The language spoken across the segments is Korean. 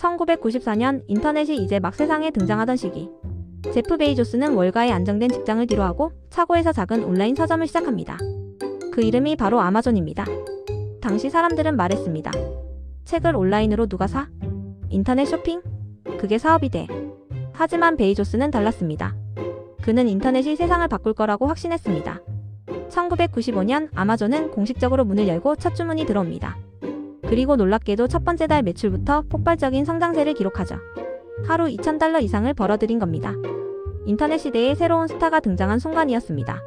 1994년 인터넷이 이제 막 세상에 등장하던 시기. 제프 베이조스는 월가의 안정된 직장을 뒤로하고 차고에서 작은 온라인 서점을 시작합니다. 그 이름이 바로 아마존입니다. 당시 사람들은 말했습니다. 책을 온라인으로 누가 사? 인터넷 쇼핑? 그게 사업이 돼. 하지만 베이조스는 달랐습니다. 그는 인터넷이 세상을 바꿀 거라고 확신했습니다. 1995년 아마존은 공식적으로 문을 열고 첫 주문이 들어옵니다. 그리고 놀랍게도 첫 번째 달 매출부터 폭발적인 성장세를 기록하죠. 하루 2,000달러 이상을 벌어들인 겁니다. 인터넷 시대에 새로운 스타가 등장한 순간이었습니다.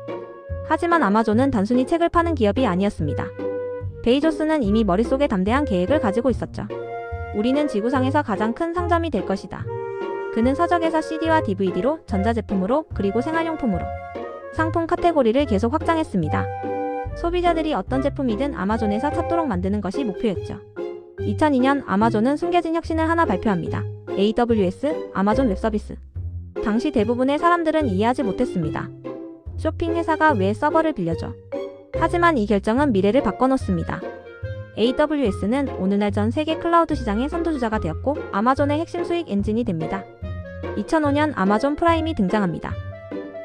하지만 아마존은 단순히 책을 파는 기업이 아니었습니다. 베이조스는 이미 머릿속에 담대한 계획을 가지고 있었죠. 우리는 지구상에서 가장 큰 상점이 될 것이다. 그는 서적에서 CD와 DVD로, 전자제품으로, 그리고 생활용품으로 상품 카테고리를 계속 확장했습니다. 소비자들이 어떤 제품이든 아마존에서 찾도록 만드는 것이 목표였죠. 2002년 아마존은 숨겨진 혁신을 하나 발표합니다. AWS, 아마존 웹서비스. 당시 대부분의 사람들은 이해하지 못했습니다. 쇼핑 회사가 왜 서버를 빌려줘? 하지만 이 결정은 미래를 바꿔놓습니다. AWS는 오늘날 전 세계 클라우드 시장의 선두주자가 되었고 아마존의 핵심 수익 엔진이 됩니다. 2005년 아마존 프라임이 등장합니다.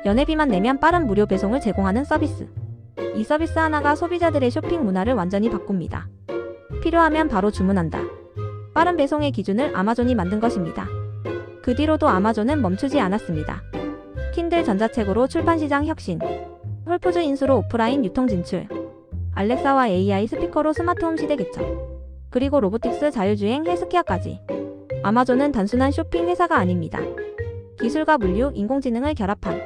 연회비만 내면 빠른 무료 배송을 제공하는 서비스. 이 서비스 하나가 소비자들의 쇼핑 문화를 완전히 바꿉니다. 필요하면 바로 주문한다. 빠른 배송의 기준을 아마존이 만든 것입니다. 그 뒤로도 아마존은 멈추지 않았습니다. 킨들 전자책으로 출판시장 혁신, 홀푸즈 인수로 오프라인 유통 진출, 알렉사와 AI 스피커로 스마트홈 시대 개척, 그리고 로보틱스 자율주행 헬스케어까지. 아마존은 단순한 쇼핑 회사가 아닙니다. 기술과 물류, 인공지능을 결합한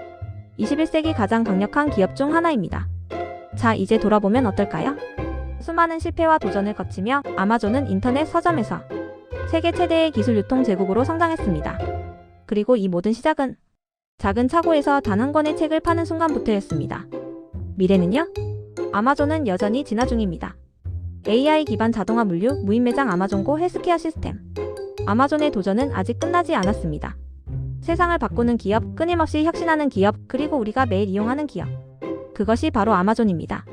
21세기 가장 강력한 기업 중 하나입니다. 자, 이제 돌아보면 어떨까요? 수많은 실패와 도전을 거치며 아마존은 인터넷 서점에서 세계 최대의 기술 유통 제국으로 성장했습니다. 그리고 이 모든 시작은 작은 차고에서 단 한 권의 책을 파는 순간부터였습니다. 미래는요? 아마존은 여전히 진화 중입니다. AI 기반 자동화 물류, 무인 매장 아마존고 헬스케어 시스템. 아마존의 도전은 아직 끝나지 않았습니다. 세상을 바꾸는 기업, 끊임없이 혁신하는 기업, 그리고 우리가 매일 이용하는 기업. 그것이 바로 아마존입니다.